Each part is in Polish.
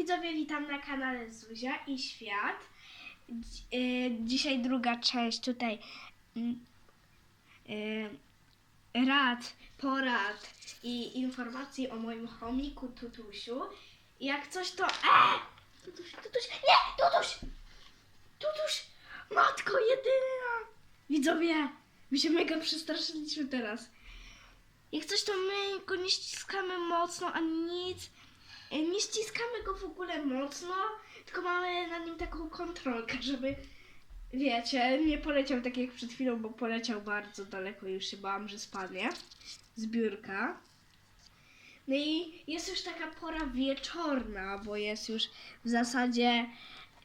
widzowie, witam na kanale Zuzia i Świat. Y, Dzisiaj druga część tutaj mm, y, rad, porad i informacji o moim chomiku Tutusiu. Jak coś to... E! Tutuś, Tutuś, nie! Tutuś! Tutuś! Matko jedyna! Widzowie, my się mega przestraszyliśmy teraz. Jak coś to my go nie ściskamy mocno, ani nic. E, Nie ściskamy go w ogóle mocno, tylko mamy na nim taką kontrolkę, żeby wiecie, nie poleciał tak jak przed chwilą, bo poleciał bardzo daleko i już się bałam, że spadnie z biurka. No i jest już taka pora wieczorna, bo jest już w zasadzie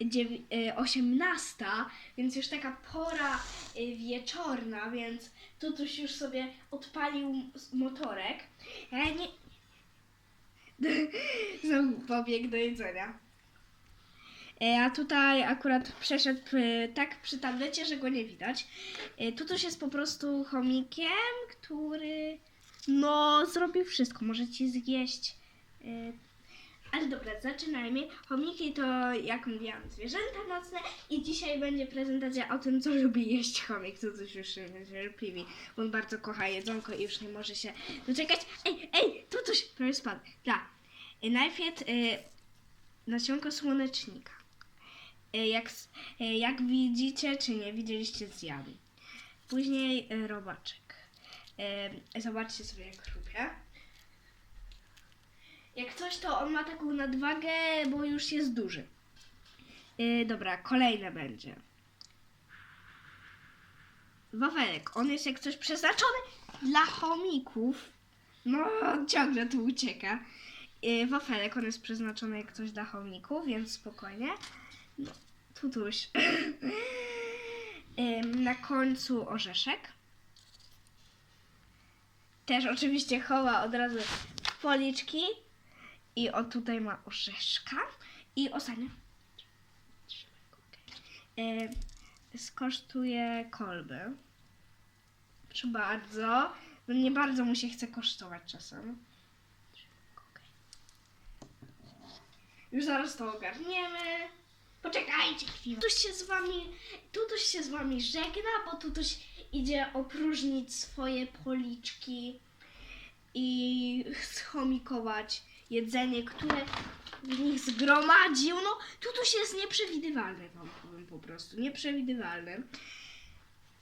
dziew- e, 18, więc już taka pora e, wieczorna, więc Tutuś już sobie odpalił motorek. Ja nie... Znowu do jedzenia. E, A tutaj akurat przeszedł e, tak przy tablecie, że go nie widać. E, jest po prostu chomikiem, który no zrobił wszystko. Może ci zjeść. e, Ale dobra, zaczynajmy. Chomiki to, jak mówiłam, zwierzęta nocne i dzisiaj będzie prezentacja o tym, co lubi jeść chomik. To coś już się niecierpliwi, bo on bardzo kocha jedzonko i już nie może się doczekać. Ej, ej, tu coś prawie spadł. Dla. Y, Najpierw y, nasionko słonecznika. Y, jak, y, jak widzicie, czy nie widzieliście, zjadł. Później y, robaczek. Y, zobaczcie sobie, jak lubię. Jak coś, to on ma taką nadwagę, bo już jest duży. Yy, dobra, kolejne będzie. Wawelek, on jest jak coś przeznaczony dla chomików. No, ciągle tu ucieka. Yy, wafelek, on jest przeznaczony jak coś dla chomików, więc spokojnie. No, tutuś. Ym, na końcu orzeszek. Też oczywiście chowa od razu policzki. I o tutaj ma orzeszka. I ostatnio. E, skosztuje kolby. Proszę bardzo. No nie bardzo mu się chce kosztować czasem. Już zaraz to ogarniemy. Poczekajcie chwilę. Tutuś się z wami, Tutuś się z wami żegna, bo Tutuś idzie opróżnić swoje policzki i schomikować jedzenie, które w nich zgromadził. No, Tutuś jest nieprzewidywalny, wam powiem po prostu, nieprzewidywalny.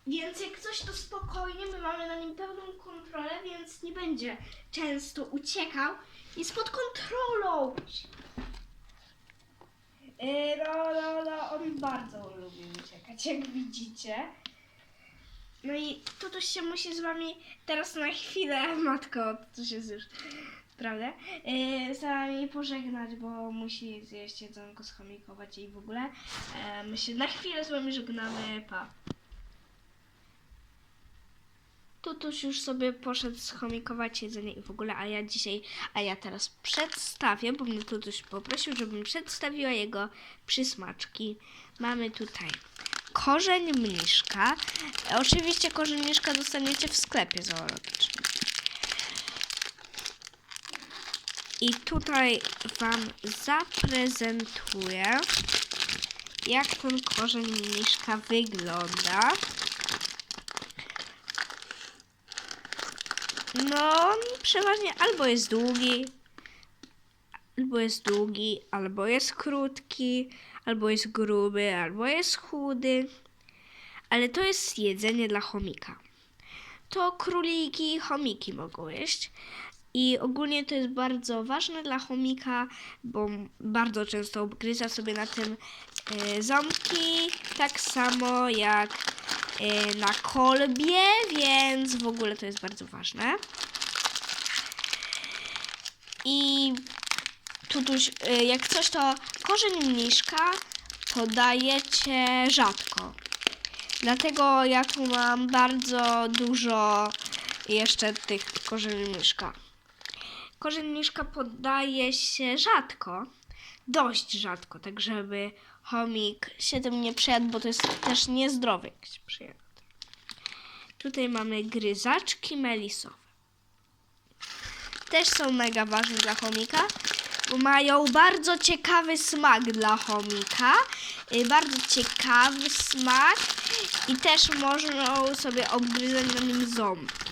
Więc jak coś to spokojnie, my mamy na nim pełną kontrolę, więc nie będzie często uciekał. Jest pod kontrolą. No, no, no, on bardzo lubi uciekać, jak widzicie. No i Tutuś się musi z wami teraz na chwilę, matko, to się już, prawda? Yy, z wami pożegnać, bo musi zjeść jedzonko, schomikować i w ogóle. E, my się na chwilę z wami żegnamy, pa. Tutuś już sobie poszedł schomikować jedzenie i w ogóle, a ja dzisiaj, a ja teraz przedstawię, bo mnie Tutuś poprosił, żebym przedstawiła jego przysmaczki. Mamy tutaj korzeń mniszka. E, Oczywiście korzeń mniszka dostaniecie w sklepie zoologicznym. I tutaj Wam zaprezentuję, jak ten korzeń mniszka wygląda. No, przeważnie albo jest długi, albo jest długi, albo jest krótki, albo jest gruby, albo jest chudy. Ale to jest jedzenie dla chomika. To króliki, chomiki mogą jeść. I ogólnie to jest bardzo ważne dla chomika, bo bardzo często obgryza sobie na tym e, ząbki, tak samo jak e, na kolbie, więc w ogóle to jest bardzo ważne. I tutuś, e, jak coś to korzeń mniszka podajecie rzadko. Dlatego ja tu mam bardzo dużo jeszcze tych korzeni mniszka. Korzeń podaje się rzadko, dość rzadko, tak żeby chomik się tym nie przejadł, bo to jest też niezdrowe, jak się przejadł. Tutaj mamy gryzaczki melisowe. Też są mega ważne dla chomika. bo mają bardzo ciekawy smak dla chomika. Y, Bardzo ciekawy smak i też można sobie obgryzać na nim ząbki.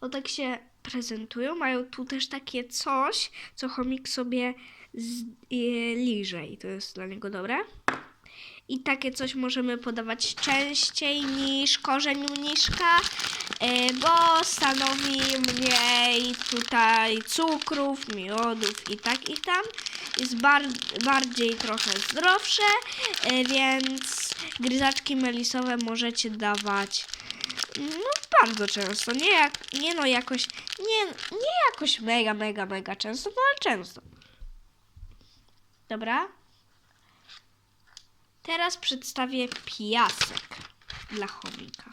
O tak się prezentują. Mają tu też takie coś, co chomik sobie z, y, liże i to jest dla niego dobre. I takie coś możemy podawać częściej niż korzeń mniszka, y, bo stanowi mniej tutaj cukrów, miodów i tak i tam. Jest bar- bardziej trochę zdrowsze, y, więc gryzaczki melisowe możecie dawać no bardzo często. Nie, jak, nie no jakoś, nie, nie jakoś mega, mega, mega często, no ale często. Dobra. Teraz przedstawię piasek dla chomika.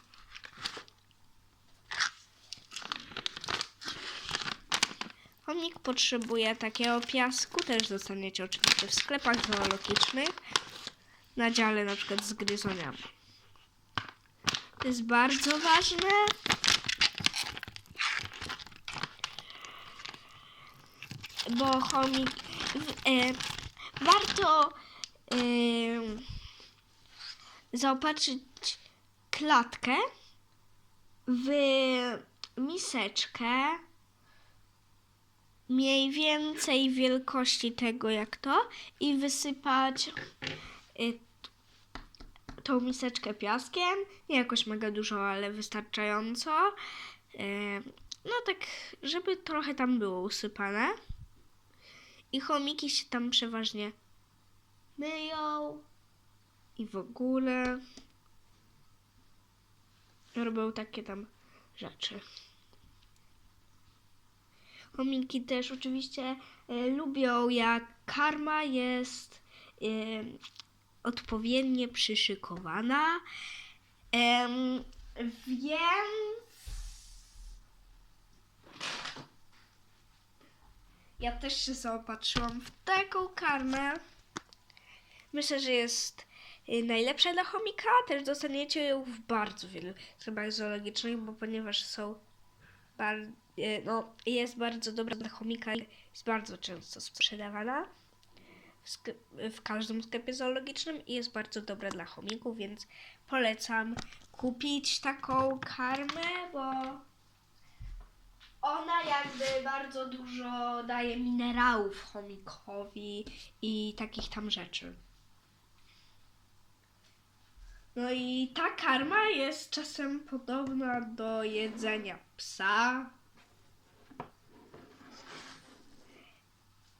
Chomik potrzebuje takiego piasku, też dostaniecie oczywiście w sklepach zoologicznych, na dziale na przykład z gryzoniami. To jest bardzo ważne. Bo chomik. E, warto e, zaopatrzyć klatkę w miseczkę mniej więcej wielkości tego jak to i wysypać y, tą miseczkę piaskiem. Nie jakoś mega dużo, ale wystarczająco. Yy, No tak, żeby trochę tam było usypane. I chomiki się tam przeważnie myją i w ogóle robią takie tam rzeczy. Chomiki też oczywiście y, lubią, jak karma jest y, odpowiednio przyszykowana. Więc ja też się zaopatrzyłam w taką karmę. Myślę, że jest y, najlepsza dla chomika. Też dostaniecie ją w bardzo wielu sklepach zoologicznych, bo ponieważ są y, no, jest bardzo dobra dla chomika jest bardzo często sprzedawana w, każdym sklepie zoologicznym i jest bardzo dobra dla chomików, więc polecam kupić taką karmę, bo ona jakby bardzo dużo daje minerałów chomikowi i takich tam rzeczy. No i ta karma jest czasem podobna do jedzenia psa.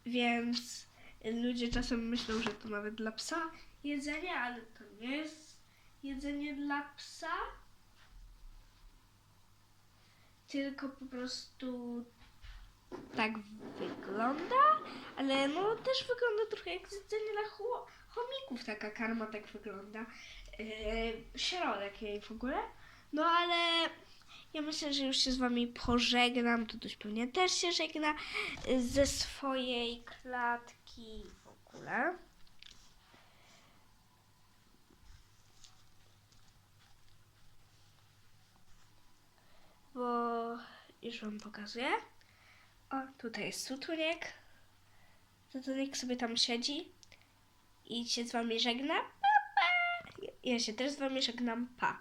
Więc ludzie czasem myślą, że to nawet dla psa jedzenie, ale to nie jest jedzenie dla psa. Tylko po prostu tak wygląda, ale no też wygląda trochę jak jedzenie dla chomików, taka karma tak wygląda. Yy, środek jej w ogóle. No ale ja myślę, że już się z wami pożegnam. Tutuś pewnie też się żegna y, ze swojej klatki w ogóle. Bo już wam pokazuję. O, tutaj jest tutuniek. Tutuniek sobie tam siedzi i się z wami żegna. Pa, pa. Ja się też z wami żegnam. Pa.